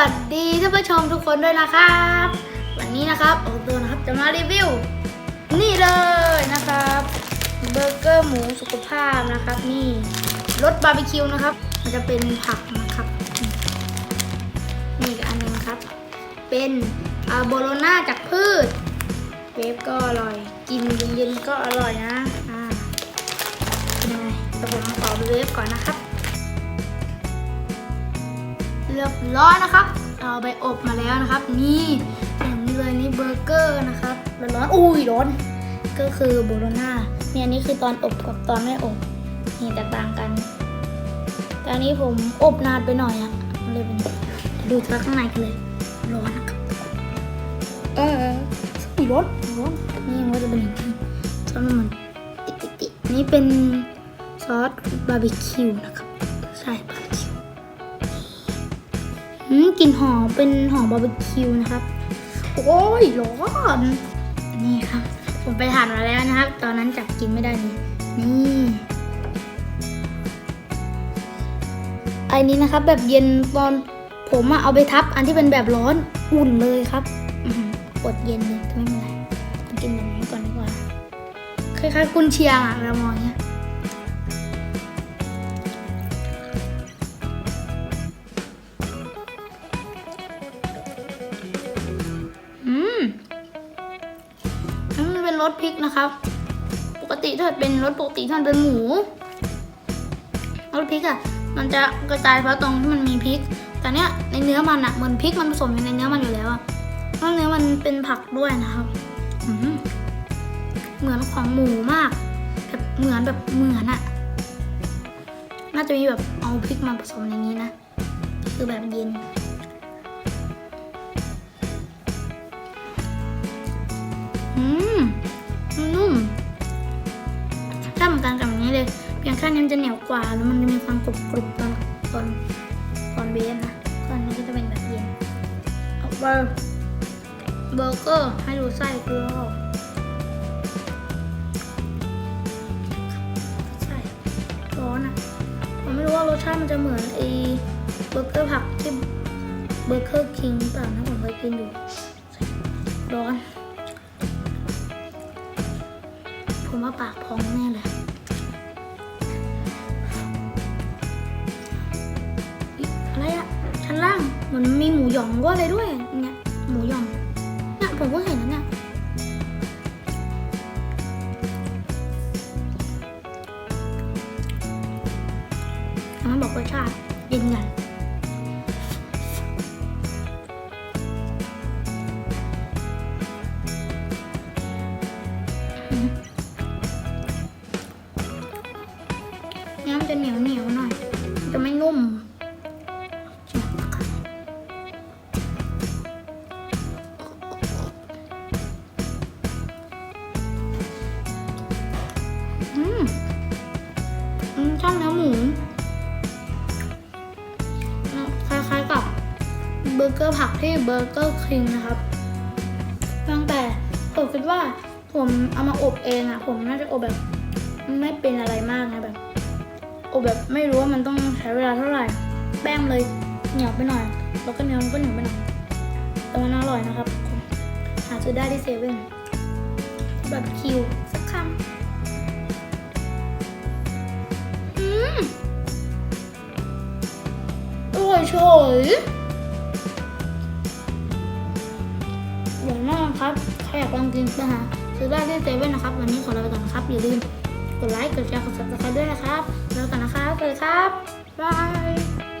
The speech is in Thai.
วัสดีท่านผู้ชมทุกคนด้วยนะครับ วันนี้นะครับโอตัวนะครับจะมารีวิว นี่เลยนะครับเบอร์เกอร์หมูสุขภาพนะครับ นี่รสบาร์บีคิวนะครับ มันจะเป็นผักนะครับนี่อีกอันนึงครับ เป็นอาโบโลนาจากพืชเวฟก็อร่อย กินเย็นๆก็อร่อยนะอ่าเป็นยังไงเดี๋ยวผมขอเวฟก่อนนะครับ รียบร้อยนะครับ เอาไปอบมาแล้วนะครับ นี่อย่างนี้เลยนี่เบอร์เกอร์นะครับร้อนๆอุ้ยร้อน ก็คือโบโลน่าเนี่ยอันนี่คือตอนอบกับตอนไม่อบนี่แตกต่างกันแต่อันนี้ผมอบนานไปหน่อยอะเลยเป็นดูจากข้างในกันเลยร้อนนะครับเอออุ้ยร้อนร้อนนี่มันจะเป็นอย่างนี้ซอสมันติดติดนี่เป็นซอสบาร์บีคิวนะครับใช่บาร์บี กลิ่นหอมเป็นหอมบาร์บีคิวนะครับ โอ้ยร้อนนี่ครับ ผมไปทานมาแล้วนะครับ ตอนนั้นจับกินไม่ได้นี่นี่อ้นี้นะครับแบบเย็นตอนผมอะเอาไปทับ อันที่เป็นแบบร้อนอุ่นเลยครับอดเย็นเลยไม่เป็นไรกินแบบนี้ก่อนดีกว่าคล้ายๆกุนเชียงอะเรามองอย่างเรสพริกนะครับ ปกติถ้าเป็นรสปกติถ้ามันเป็นหมูรสพริกอะมันจะกระจายเพราะตรงที่มันมีพริก แต่เนี้ยในเนื้อมันอะเหมือนพริกมันผสมอยู่ในเนื้อมันอยู่แล้วอะแล้วเนื้อมันเป็นผักด้วยนะครับเหมือนของหมูมากแบบเหมือนแบบเหมือนอะน่าจะมีแบบเอาพริกมาผสมในนี้นะคือแบบเย็นอืม นุ่มถ้าเหมือนกันกับอันนี้เลย เพียงแค่นี้มันจะเหนียวกว่าแล้วมันจะมีความกรุบกรุบตอนตอนตอนเบสนะตอนนี้ก็จะเป็นแบบเย็นเอาเบอร์เบอร์เกอร์ให้ดูไส้เกลือไส้ร้อนอะผมไม่รู้ว่ารสชาติมันจะเหมือนไอ้เบอร์เกอร์ผักที่เบอร์เกอร์คิงเปล่านะผมเคยกินอยู่ร้อน ผมว่าปากพองแน่เลยอะไรอะชั้นล่างมือนมีหมูหยองด้วยเลยด้วยเนี่ยหมูหยองเนี่ยผมก็เห็นนะเนี่ยมันบอกรสชาติเย็นกัน จะเหนียวเหนียวหน่อย จะไม่นุ่มอืมอืมชอบเนื้อหมูคล้ายๆกับเบอร์เกอร์ผักที่เบอร์เกอร์คิงนะครับ ตั้งแต่ผมคิดว่าผมเอามาอบเองอะผมน่าจะอบแบบไม่เป็นอะไรมากนะแบบ โอแบบไม่รู้ว่ามันต้องใช้เวลาเท่าไหร่ แป้งเลยเหนียวไปหน่อย แล้วก็เนื้อมันก็เหนียวไปหน่อย แต่มันอร่อยนะครับ หาซื้อได้ที่เซเว่นแบบคิวสักคำอืมอร่อยเฉยหวานมากครับ ใครอยากลองกินนะฮะซื้อได้ที่เซเว่นนะครับ วันนี้ขอลาไปก่อนครับ อย่าลืม กดไลค์ กดแชร์ กดซับสไครต์ด้วยนะครับ แล้วกันนะครับสวัสดีครับบาย